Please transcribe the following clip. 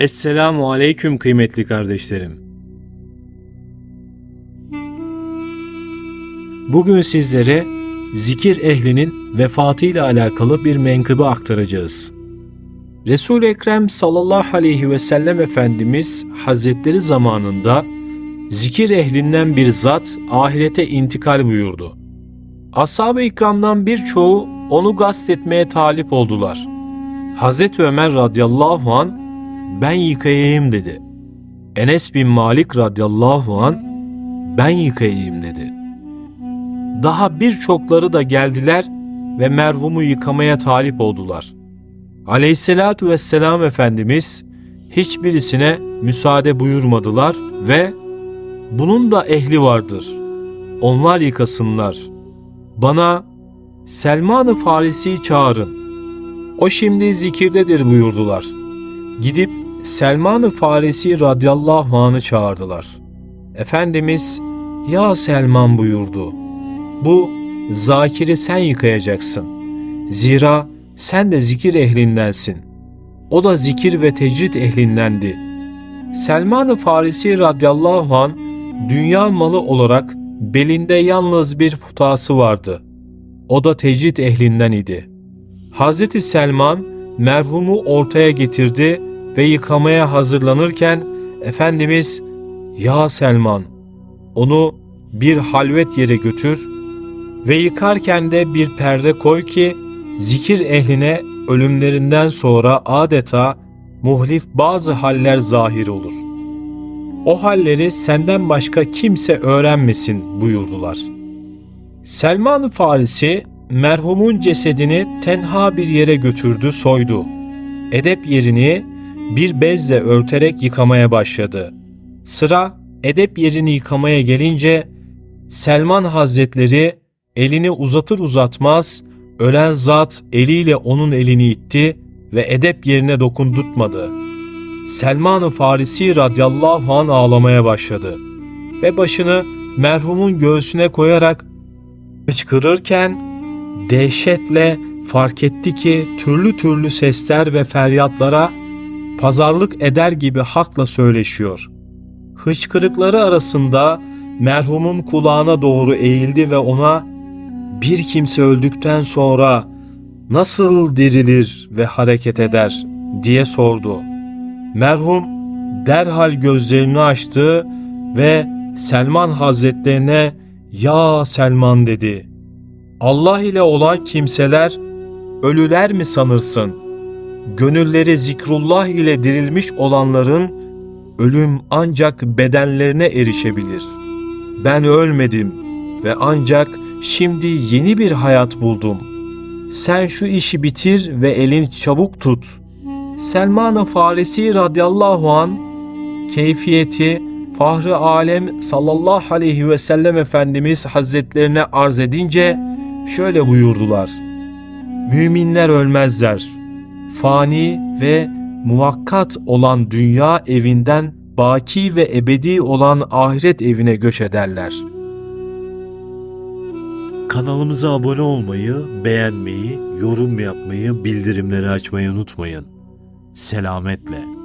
Esselamu aleyküm kıymetli kardeşlerim. Bugün sizlere zikir ehlinin vefatıyla alakalı bir menkıbe aktaracağız. Resul-i Ekrem sallallahu aleyhi ve sellem Efendimiz Hazretleri zamanında zikir ehlinden bir zat ahirete intikal buyurdu. Ashab-ı ikramdan birçoğu onu gastetmeye talip oldular. Hazreti Ömer radıyallahu an ben yıkayayım dedi. Enes bin Malik radıyallahu an ben yıkayayım dedi. Daha birçokları da geldiler ve merhumu yıkamaya talip oldular. Aleyhisselatu vesselam Efendimiz hiçbirisine müsaade buyurmadılar ve bunun da ehli vardır. Onlar yıkasınlar. Bana Selman-ı Farisi'yi çağırın. O şimdi zikirdedir buyurdular. Gidip Selman-ı Farisi radıyallahu anh'ı çağırdılar. Efendimiz, ya Selman buyurdu. Bu zakiri sen yıkayacaksın. Zira sen de zikir ehlindensin. O da zikir ve tecrid ehlindendi. Selman-ı Farisi radıyallahu an dünya malı olarak belinde yalnız bir futası vardı. O da tecrid ehlinden idi. Hazreti Selman merhumu ortaya getirdi ve yıkamaya hazırlanırken Efendimiz ''Ya Selman, onu bir halvet yere götür ve yıkarken de bir perde koy ki zikir ehline ölümlerinden sonra adeta muhlif bazı haller zahir olur. O halleri senden başka kimse öğrenmesin buyurdular. Selman-ı Farisi merhumun cesedini tenha bir yere götürdü soydu. Edep yerini bir bezle örterek yıkamaya başladı. Sıra edep yerini yıkamaya gelince Selman Hazretleri elini uzatır uzatmaz ölen zat eliyle onun elini itti ve edep yerine dokundurtmadı. Selman-ı Farisi radıyallahu an ağlamaya başladı ve başını merhumun göğsüne koyarak hıçkırırken dehşetle fark etti ki türlü türlü sesler ve feryatlara pazarlık eder gibi hakla söyleşiyor. Hıçkırıkları arasında merhumun kulağına doğru eğildi ve ona bir kimse öldükten sonra nasıl dirilir ve hareket eder diye sordu. Merhum derhal gözlerini açtı ve Selman Hazretlerine ya Selman dedi. Allah ile olan kimseler ölüler mi sanırsın? Gönülleri zikrullah ile dirilmiş olanların ölüm ancak bedenlerine erişebilir. Ben ölmedim ve ancak şimdi yeni bir hayat buldum. Sen şu işi bitir ve elin çabuk tut. Selman-ı Farisi radıyallahu an keyfiyeti Fahri Alem sallallahu aleyhi ve sellem Efendimiz Hazretlerine arz edince şöyle buyurdular. Müminler ölmezler. Fani ve muvakkat olan dünya evinden baki ve ebedi olan ahiret evine göç ederler. Kanalımıza abone olmayı, beğenmeyi, yorum yapmayı, bildirimleri açmayı unutmayın. Selametle.